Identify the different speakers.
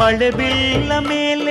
Speaker 1: மழை வெள்ள மேலே